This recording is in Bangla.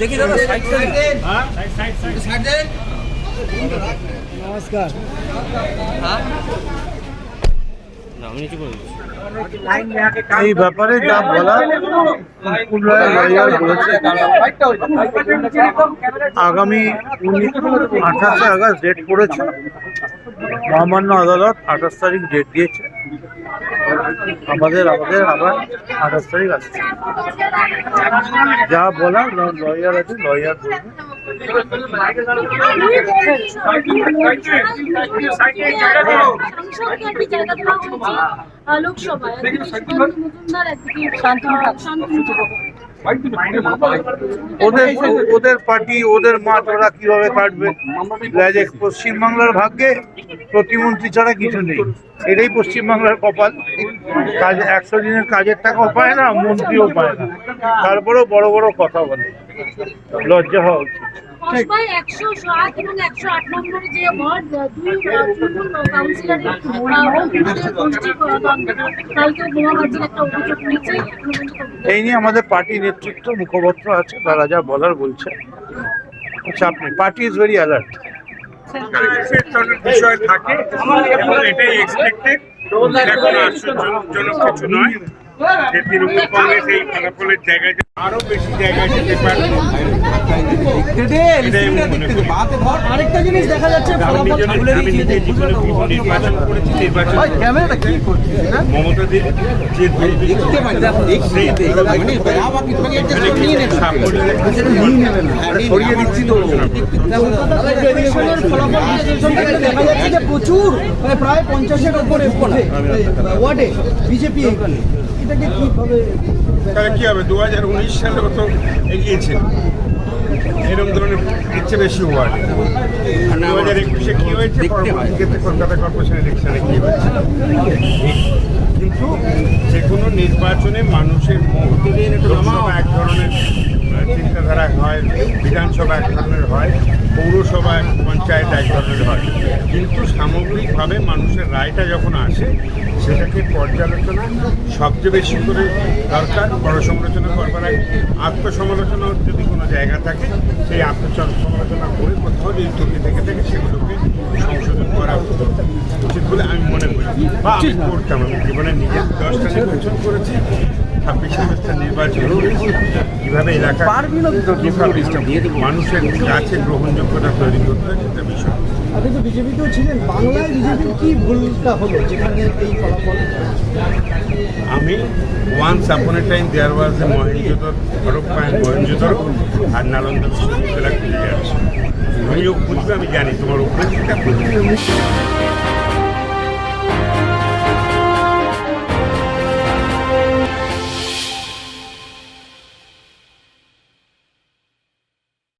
দেখি দাদা সাইড নমস্কার। এই ব্যাপারে যা বলার আগামী আঠাশে আগস্ট ডেট পড়েছে মহামান্য আদালত আঠাশ তারিখ ডেট দিয়েছে। আমাদের আমাদের আবার আঠাশ তারিখ আছে। যা বলার লয়ার আছে, লয়ার বলবে। লোকসভায় শান্তি শান্তি ওদের ওদের পার্টি, ওদের মাঠ, ওরা কীভাবে কাটবে? পশ্চিমবাংলার ভাগ্যে প্রতিমন্ত্রী ছাড়া কিছু নেই। এটাই পশ্চিমবাংলার কপাল। কাজ, একশো দিনের কাজের টাকাও পায় না, মন্ত্রীও পায় না। তারপরেও বড় বড় কথা বলে। লজ্জা হওয়া উচিত। এই নিয়ে আমাদের পার্টি নেতৃত্ব মুখপত্র আছে তারা যা বলার বলছে চাপ নেই পার্টি ইজ ভেরি অ্যালার্ট বিষয় থাকে এটাই এক্সপেক্টেড এখন আশ্চর্যজনক কিছু নয় যে তৃণমূল কংগ্রেস এই ফলাফলের জায়গায় আরও বেশি জায়গায় যেতে পারবে। প্রচুর প্রায় পঞ্চাশের ওপরে বিজেপি তাহলে কি হবে? দু হাজার উনিশ সালে তো এগিয়েছে। এরকম ধরনের ইচ্ছে বেশি ওয়ার্ড দু হাজার একুশে কি হয়েছে? পরবর্তীতে কলকাতা কর্পোরেশন ইলেকশনে কি হয়েছে? কিন্তু যে কোনো নির্বাচনে মানুষের মত লোকসভা এক ধরনের চিন্তাধারা হয় বিধানসভা এক ধরনের হয়। পৌরসভা পঞ্চায়েত ধরনের হয়। কিন্তু সামগ্রিকভাবে মানুষের রায়টা যখন আসে, সেটাকে পর্যালোচনা সবচেয়ে বেশি করে দরকার। বড় সমালোচনা করবার আগে আত্মসমালোচনার যদি কোনো জায়গা থাকে, সেই আত্মসমালোচনা করে কোথাও যদি ত্রুটি থেকে থাকে, সেগুলোকে সংশোধন করা উচিত বলে আমি মনে করি। বা আমি করতাম, আমি জীবনে নিজের দশটা নির্বাচন করেছি। ছাব্বিশ সালের নির্বাচন কীভাবে এলাকা মানুষের কাছে গ্রহণযোগ্যতা তৈরি করতে সেটা বিষয়। আপনি তো বিজেপিতেও ছিলেন বাংলায় বিজেপির কি ভুলটা হলো যেখানে এই ফলাফল? আমি once upon a time there was a Mohenjodaro Harappa and Mohenjodaro আর নালন্দা বিশ্ববিদ্যালয় খুলে যাচ্ছে খুঁজবে আমি জানি তোমার উপরে